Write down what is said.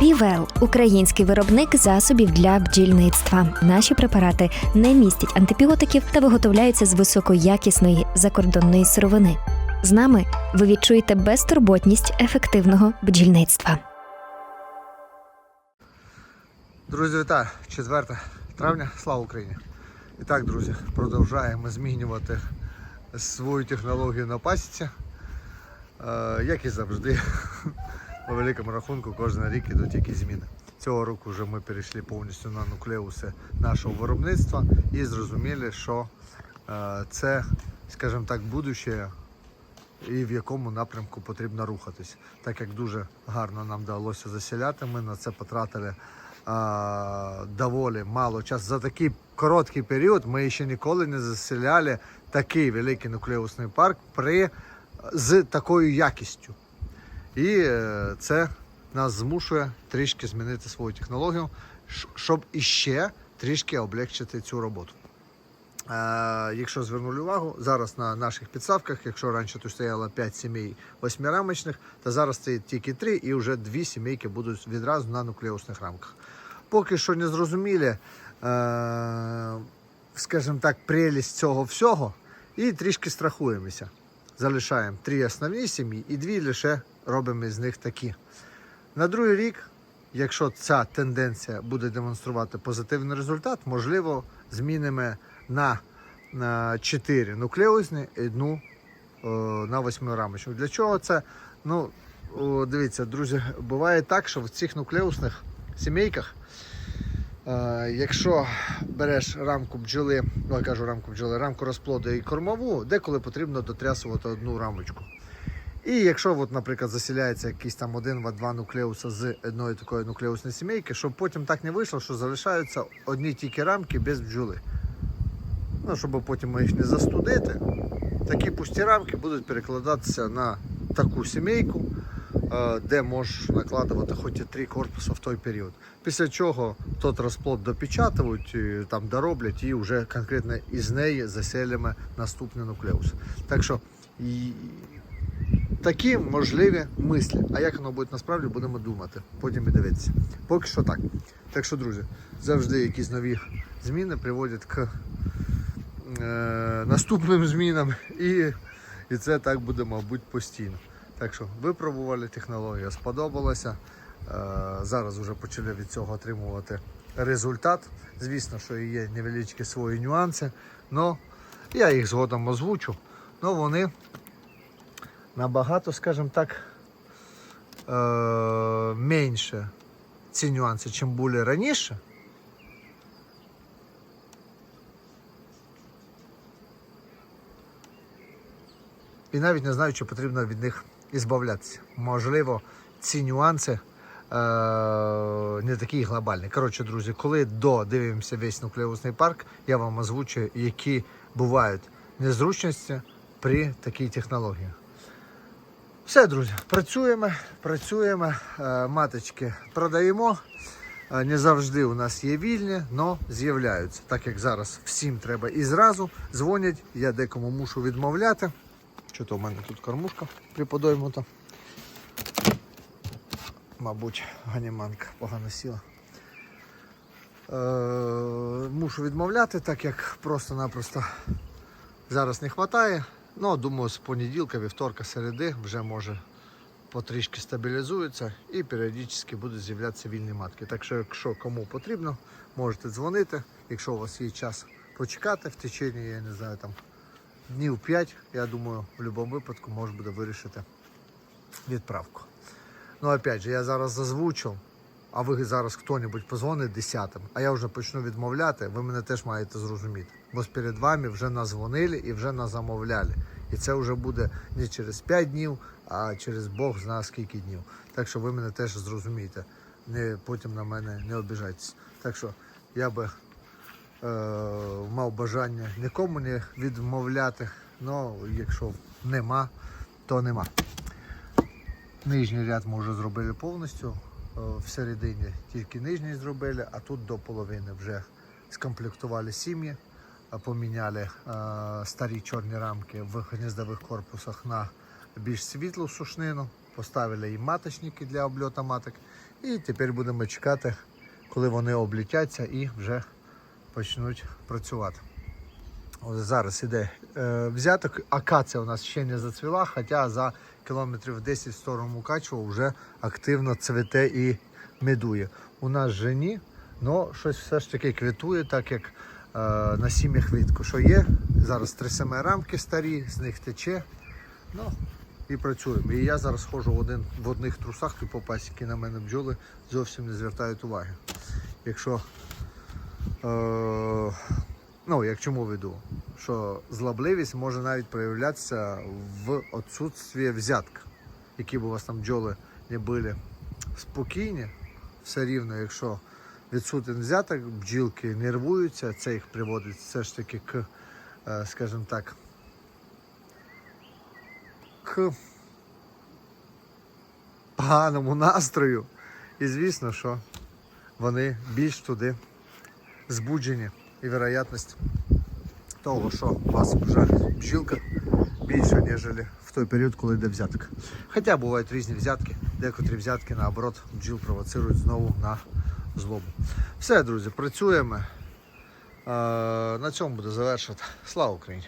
Півел український виробник засобів для бджільництва. Наші препарати не містять антибіотиків та виготовляються з високоякісної закордонної сировини. З нами ви відчуєте безтурботність ефективного бджільництва. Друзі, вітаю! 4 травня, слава Україні! І так, друзі, продовжуємо змінювати свою технологію на пасіці. Е, Як і завжди, по великому рахунку кожен рік ідуть якісь зміни. Цього року вже ми перейшли повністю на нуклеуси нашого виробництва і зрозуміли, що е, це, скажімо так, будуще і в якому напрямку потрібно рухатись. Так як дуже гарно нам вдалося засіляти, ми на це потратили а, доволі мало часу. За такий короткий період ми ще ніколи не заселяли такий великий нуклеусний парк при, з такою якістю. І е, це нас змушує трішки змінити свою технологію, щоб іще трішки облегчити цю роботу. Е, якщо звернули увагу, зараз на наших підставках, якщо раніше тут стояло 5 сімей восьмирамочних, то зараз стоїть тільки 3 і вже 2 сімейки будуть відразу на нуклеусних рамках. Поки що не зрозуміли, е, скажімо так, прелість цього всього і трішки страхуємося. Залишаємо три основні сім'ї і дві лише робимо з них такі. На другий рік, якщо ця тенденція буде демонструвати позитивний результат, можливо, змінимо на, на 4 нуклеусні і одну е, на восьмирамочну. Для чого це? Ну, дивіться, друзі, буває так, що в цих нуклеусних сімейках, якщо береш рамку бджоли, ну я кажу рамку бджоли, рамку розплоду і кормову, деколи потрібно дотрясувати одну рамочку. І якщо, от, наприклад, засіляється якийсь там один-два нуклеуса з одної такої нуклеусної сімейки, щоб потім так не вийшло, що залишаються одні тільки рамки без бджоли. Ну, щоб потім їх не застудити, такі пусті рамки будуть перекладатися на таку сімейку, е, де можеш накладувати хоч і три корпуси в той період. Після чого тот розплод допечатують, там дороблять і вже конкретно із неї заселимо наступний нуклеус. Так що і... такі можливі мислі. А як воно буде насправді, будемо думати. Потім і дивитися. Поки що так. Так що, друзі, завжди якісь нові зміни приводять к е, наступним змінам, і, і це так буде, мабуть, постійно. Так що випробували технологію, сподобалося. Е, зараз вже почали від цього отримувати результат. Звісно, що є невеличкі свої нюанси, але я їх згодом озвучу. але вони набагато, скажімо так, е, менше ці нюанси, чим були раніше. І навіть не знаю, чи потрібно від них ізбавлятися. Можливо, ці нюанси е, не такі глобальні. Коротше, друзі, коли додивимося весь нуклеусний парк, я вам озвучую, які бувають незручності при такій технології. Все, друзі, працюємо, працюємо, е, маточки продаємо. Е, Не завжди у нас є вільні, але з'являються. Так як зараз всім треба і зразу дзвонять, я декому мушу відмовляти. Що то в мене тут кормушка приподоймута. Мабуть, ганіманка погано сіла. Е, мушу відмовляти, так як просто-напросто зараз не вистачає. Ну, думаю, з понеділка, вівторка, середи вже може потрішки стабілізується і періодично будуть з'являтися вільні матки. Так що, якщо кому потрібно, можете дзвонити. Якщо у вас є час почекати в течение, я не знаю, там днів 5, я думаю, в будь-якому випадку можна буде вирішити відправку. Ну, опять же, я зараз зазвучив, а ви зараз хто-небудь позвонить десятим, а я вже почну відмовляти, ви мене теж маєте зрозуміти. Бо перед вами вже назвонили і вже назамовляли. І це вже буде не через 5 днів, а через Бог зна скільки днів. Так що ви мене теж зрозумієте. Не, потім на мене не обіжайтесь. Так що я би мав бажання нікому не відмовляти. Ну, якщо нема, то нема. Нижній ряд ми вже зробили повністю. е, Всередині тільки нижній зробили, а тут до половини вже скомплектували сім'ї, е, поміняли е, старі чорні рамки в гніздових корпусах на більш світлу сушнину. поставили їм маточники для обльоту маток. І тепер будемо чекати, коли вони облітяться і вже почнуть працювати. Ось зараз іде е, взяток. Акація у нас ще не зацвіла, хоча за кілометрів 10 в сторону Мукачева вже активно цвіте і медує. У нас же ні, але щось все ж таки квітує, так як е, на сім'ях влітку. Що є? Зараз трясемо рамки старі, з них тече. Ну, і працюємо. І я зараз ходжу в, один, в одних трусах, типу пасіки на мене бджоли зовсім не звертають уваги. Якщо ну, як чому веду? Що злобливість може навіть проявлятися в відсутстві взятка. Які б у вас там бджоли не були спокійні, все рівно, якщо відсутний взяток, бджілки нервуються, це їх приводить все ж таки к, е, скажімо так, к поганому настрою. І звісно, що вони більш туди збуджені і вероятність того, що вас вже бджілка більше, ніж в той період, коли йде взятка. Хоча бувають різні взятки, декотрі взятки наоборот бджіл провоцирують знову на злобу. Все, друзі, працюємо. Е, На цьому буде завершувати. Слава Україні!